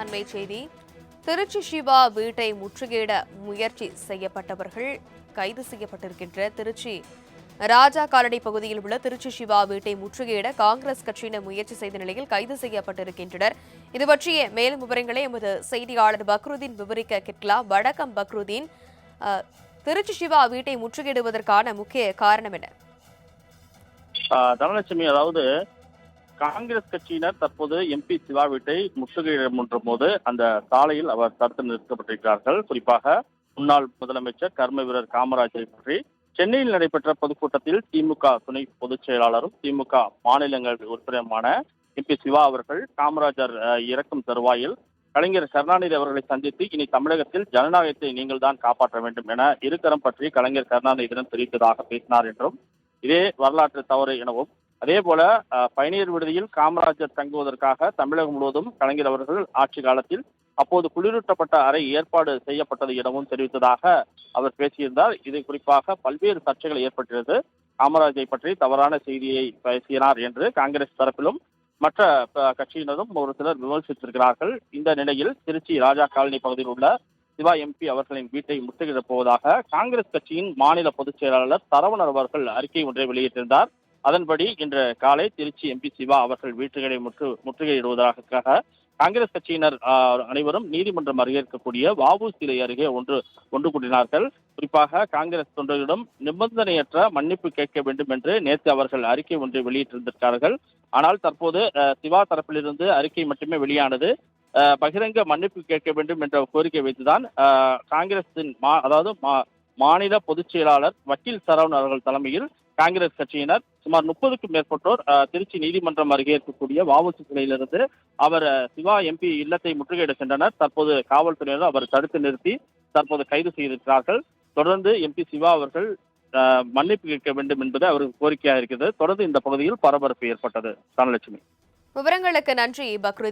அண்மை செய்தி. திருச்சி சிவா வீட்டை முற்றுகையிட முயற்சி செய்யப்பட்டவர்கள் கைது செய்யப்பட்டிருக்கின்ற திருச்சி. ராஜா காலனி பகுதியில் உள்ள திருச்சி சிவா வீட்டை முற்றுகையிட காங்கிரஸ் கட்சியினர் முயற்சி செய்த நிலையில் கைது செய்யப்பட்டிருக்கின்றனர். இது பற்றிய மேலும் விவரங்களை எமது செய்தியாளர் பக்ருதீன் விவரிக்க கிட்லா வடக்கம் பக்ருதீன். திருச்சி சிவா வீட்டை முற்றுகையிடுவதற்கான முக்கிய காரணம் என்ன? தனலட்சுமி அதாவது காங்கிரஸ் கட்சியினர் தற்போது எம்பி சிவா வீட்டை முற்றுகையிடும் போது அந்த சாலையில் அவர் தடுத்து நிறுத்தப்பட்டிருக்கிறார்கள். குறிப்பாக முன்னாள் முதலமைச்சர் கர்ம வீரர் காமராஜரை பற்றி சென்னையில் நடைபெற்ற பொதுக்கூட்டத்தில் திமுக துணை பொதுச் செயலாளரும் திமுக மாநிலங்கள் உறுப்பினருமான எம்பி சிவா அவர்கள் காமராஜர் இறக்கும் தருவாயில் கலைஞர் கருணாநிதி அவர்களை சந்தித்து இனி தமிழகத்தில் ஜனநாயகத்தை நீங்கள் தான் காப்பாற்ற வேண்டும் என இருக்கரம் பற்றி கலைஞர் கருணாநிதியிடம் தெரிவித்ததாக பேசினார் என்றும் இதே வரலாற்று தவறு எனவும் அதே போல பயணியர் விடுதியில் காமராஜர் தங்குவதற்காக தமிழகம் முழுவதும் கலைஞர் அவர்கள் ஆட்சி காலத்தில் அப்போது குளிரூட்டப்பட்ட அறை ஏற்பாடு செய்யப்பட்டது எனவும் தெரிவித்ததாக அவர் பேசியிருந்தார். இது குறிப்பாக பல்வேறு சர்ச்சைகள் ஏற்பட்டிருந்தது. காமராஜை பற்றி தவறான செய்தியை பேசினார் என்று காங்கிரஸ் தரப்பிலும் மற்ற கட்சியினரும் ஒரு சிலர் விமர்சித்திருக்கிறார்கள். இந்த நிலையில் திருச்சி ராஜா காலனி பகுதியில் உள்ள சிவா எம்பி அவர்களின் வீட்டை முற்றுகையிடப் போவதாக காங்கிரஸ் கட்சியின் மாநில பொதுச் செயலாளர் சரவணர் அவர்கள் அறிக்கை ஒன்றை வெளியிட்டிருந்தார். அதன்படி இன்று காலை திருச்சி எம்பி சிவா அவர்கள் வீட்டுகளை முற்று முற்றுகையிடுவதற்காக காங்கிரஸ் கட்சியினர் அனைவரும் நீதிமன்றம் அருகே இருக்கக்கூடிய வாவு சிலை அருகே ஒன்று ஒன்று கூட்டினார்கள் குறிப்பாக காங்கிரஸ் தொண்டர்களிடம் நிபந்தனையற்ற மன்னிப்பு கேட்க வேண்டும் என்று நேற்று அவர்கள் அறிக்கை ஒன்றை வெளியிட்டிருந்திருக்கிறார்கள். ஆனால் தற்போது சிவா தரப்பிலிருந்து அறிக்கை மட்டுமே வெளியானது. பகிரங்க மன்னிப்பு கேட்க வேண்டும் என்ற கோரிக்கை வைத்துதான் காங்கிரசின் மா அதாவது மா- மாநில பொதுச் செயலாளர் வக்கீல் சரவணன் அவர்கள் தலைமையில் காங்கிரஸ் கட்சியினர் சுமார் முப்பதுக்கும் மேற்பட்டோர் திருச்சி நீதிமன்றம் அருகே இருக்கக்கூடிய வாவசி சிலையிலிருந்து அவர் சிவா எம்பி இல்லத்தை முற்றுகையிட சென்றனர். தற்போது காவல்துறையினர் அவர் தடுத்து நிறுத்தி தற்போது கைது செய்திருக்கிறார்கள். தொடர்ந்து எம்பி சிவா அவர்கள் மன்னிப்பு கேட்க வேண்டும் என்பது அவருக்கு கோரிக்கையாக இருக்கிறது. தொடர்ந்து இந்த பகுதியில் பரபரப்பு ஏற்பட்டது. தனலட்சுமி விவரங்களுக்கு நன்றி பக்ரீத்.